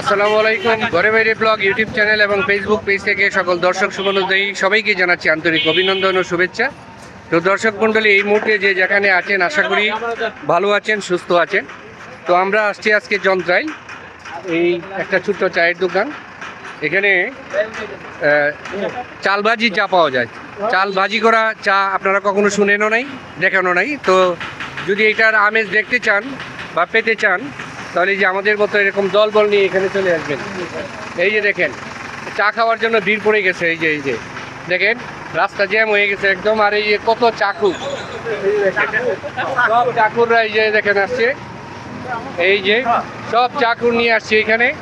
আসসালামু আলাইকুম। ঘরে বাইরে ব্লগ ইউটিউব চ্যানেল এবং ফেসবুক পেজ থেকে সকল দর্শক শুভনোদয়ী সবাইকে জানাচ্ছি আন্তরিক অভিনন্দন ও শুভেচ্ছা। তো দর্শক মণ্ডলী এই মুহূর্তে যে যেখানে আছেন আশা করি ভালো আছেন সুস্থ আছেন। তো আমরা আসছি আজকে যন্ত্রাই এই একটা ছোট্ট চায়ের দোকান। এখানে আহ, চালবাজি চা পাওয়া যায়। চাল ভাজি করা চা আপনারা কখনো শুনেনও নাই দেখানো নাই। তো যদি এটার আমেজ দেখতে চান বা পেতে চান তাহলে যে আমাদের মতো এরকম দল বল নিয়ে এখানে চলে আসবেন। এই যে দেখেন চা খাওয়ার জন্য ভিড় পড়ে গেছে এই যে এই যে। দেখেন রাস্তা জ্যাম হয়ে গেছে একদম আর এই যে কত চাকু। সব চাকুররা এই যে দেখেন আসছে। এই যে সব চাকুর নিয়ে আসছে এখানে।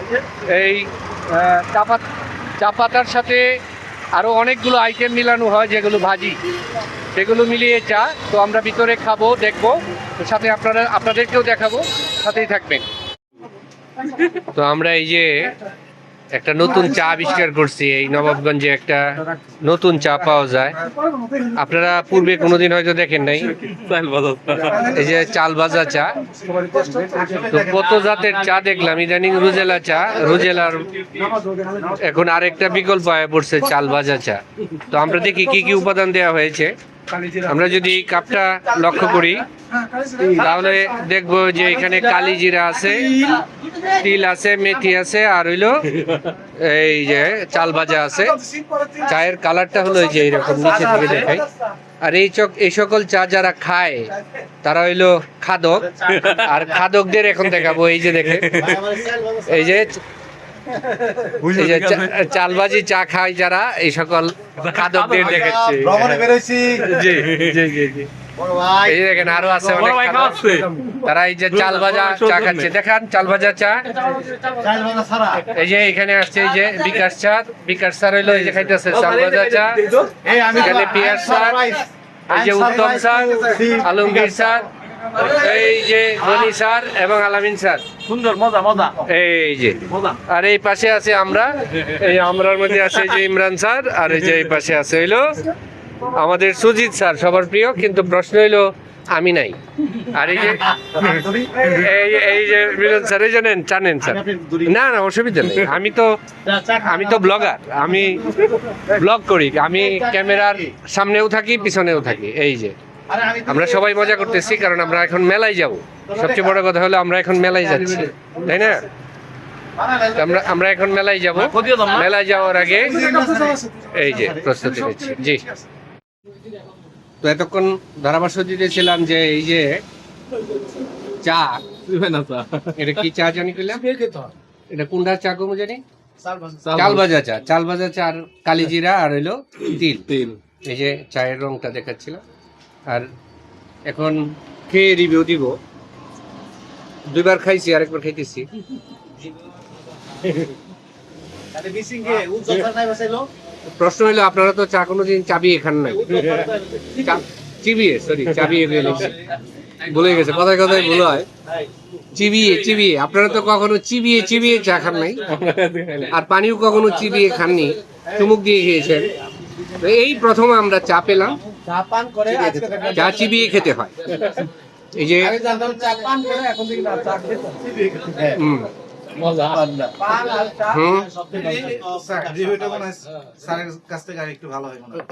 এই আহ, চা পাত- চা পাতার সাথে আরও অনেকগুলো আইটেম মিলানো হয় যেগুলো ভাজি। সেগুলো মিলিয়ে চা। তো আমরা ভিতরে খাব দেখব। সাথে আপনারা আপনাদেরকেও দেখাবো। সাথেই থাকবেন। তো আমরা এই যে একটা নতুন চা আবিষ্কার করছি, এই নবাবগঞ্জে একটা নতুন চা পাওয়া যায়। আপনারা পূর্বে কোনোদিন হয়তো দেখেন নাই। এই যে চাল ভাজা চা। তো কত জাতের চা দেখলাম, ইদানিং রুজেলা চা, রুজেলার এখন আরেকটা বিকল্প হয়ে পড়ছে চাল ভাজা চা। তো আমরা দেখি কি কি উপাদান দেওয়া হয়েছে। আমরা যদি কাপটা লক্ষ্য করি, তাহলে দেখব যে এখানে কালি জিরা আছে তিল আছে মেথি আছে আর হইল এই যে চাল ভাজা আছে। চায়ের কালারটা হলো এই যে এরকম নিচে থেকে দেখাই। আর এই চক এই সকল চা যারা খায় তারা হইল খাদক। আর খাদকদের এখন দেখাবো এই যে দেখে। এই যে এই যে চা- চালবাজি চা খায় যারা এই সকল খাদকদের দেখাচ্ছে। জি জি জি জি। এই দেখেন আরও আছে অনেক তারা এই যে চাল ভাজা চা খাচ্ছে। দেখান চাল ভাজা চা। চাইল বাজা এই যে এখানে আসছে এই যে বিকাশ চা। বিকাশ স্যার হইল এই যে খাইতেছে চাল ভাজা চা। এখানে পিয়াজ স্যার এই যে উত্তম স্যার আলমগীর স্যার এই যে গনি স্যার এবং আলামিন স্যার। সুন্দর মজা মজা। এই যে আর এই পাশে আছে আমরা। এই আমরার মধ্যে আছে এই যে ইমরান স্যার আর এই যে এই পাশে আছে হইল আমাদের সুজিত স্যার সবার প্রিয়, কিন্তু প্রশ্ন হইল, আমি নাই। আর এই যে এই যে মিলন স্যার, এই জানেন জানেন স্যার। না না, অসুবিধা নেই। আমি তো আমি তো ব্লগার। আমি ব্লগ করি। আমি ক্যামেরার সামনেও থাকি, পিছনেও থাকি। এই যে, আমরা সবাই মজা করতেছি, কারণ আমরা এখন মেলায় যাব। সবচেয়ে বড় কথা হলো, আমরা এখন মেলায় যাচ্ছি। তাই না? আমরা আমরা এখন মেলায় যাব। মেলায় যাওয়ার আগে, এই যে, প্রস্তুতি নিচ্ছি। জি। তো এতক্ষণ ধারাভাষ্য দিতেছিলাম যে এই যে চা এটা কি চা জানি কইলাম? এটা কোনটা চা কমু জানি? চাল ভাজা। চা চাল ভাজা চা আর কালিজিরা আর হইল তিল। তিল। এই যে চায়ের রংটা দেখাচ্ছিল আর এখন খেয়ে রিভিউ দিব। দুইবার খাইছি আরেকবার খাইতেছি। প্রশ্ন হলো আপনারা তো চা কোনোদিন চাবিয়ে খান নাই? চিবিয়ে সরি ফেলেছি ভুলে গেছে কথায় কথায় ভুল হয়। চিবিয়ে চিবিয়ে আপনারা তো কখনো চিবিয়ে চিবিয়ে চা খান নাই? আর পানিও কখনো চিবিয়ে খাননি? চুমুক দিয়ে খেয়েছেন। তো এই প্রথম আমরা চা পেলাম। চা চিবিয়ে খেতে হয়। এই যে চা পান করে এখন থেকে চা খেতে হুম।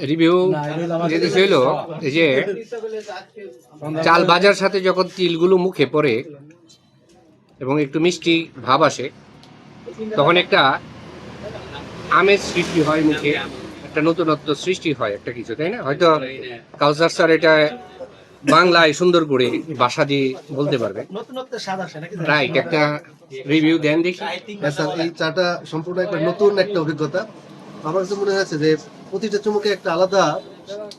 রিভিউ যেটা ছিল এই যে চাল বাজার সাথে যখন তিলগুলো মুখে পড়ে এবং একটু মিষ্টি ভাব আসে তখন একটা আমেজ সৃষ্টি হয় মুখে একটা নতুনত্ব সৃষ্টি হয় একটা কিছু তাই না? হয়তো কাউসার স্যার এটা বাংলায় সুন্দর করে ভাষা দিয়ে বলতে পারবে। নতুনত্ব স্বাদ আসে নাকি? রাইট একটা রিভিউ দেন দেখি। স্যার এই চাটা সম্পূর্ণ একটা নতুন একটা অভিজ্ঞতা। আমার কাছে মনে হয়েছে যে প্রতিটা চুমুকে একটা আলাদা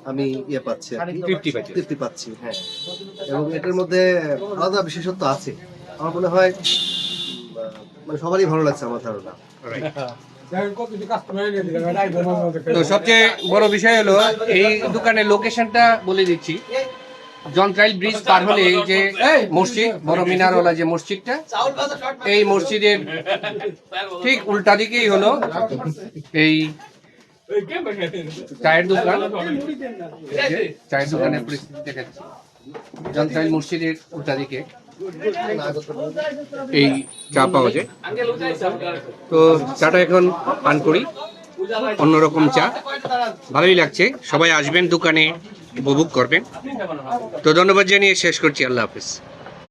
আমি ইয়ে পাচ্ছি তৃপ্তি পাচ্ছি। তৃপ্তি পাচ্ছি হ্যাঁ। এবং এটার মধ্যে আলাদা বিশেষত্ব আছে। আমার মনে হয় মানে সবারই ভালো লাগছে আমার ধারণা। তো সবচেয়ে বড় বিষয় হলো এই দোকানের লোকেশনটা বলে দিচ্ছি। জন্ট্রাইল ব্রিজ পার হলে এই যে মসজিদ, বড় মিনারওয়ালা যে মসজিদটা, এই মসজিদের ঠিক উল্টা দিকেই হলো এই চায়ের দোকান। চায়ের দোকানের পরিস্থিতি দেখাচ্ছি। জন্ট্রাইল মসজিদের উল্টা দিকে এই চা পাওয়া যায়। তো চাটা এখন পান করি। অন্যরকম চা। ভালোই লাগছে। সবাই আসবেন দোকানে। উপভোগ করবেন। তো ধন্যবাদ জানিয়ে শেষ করছি। আল্লাহ হাফিজ।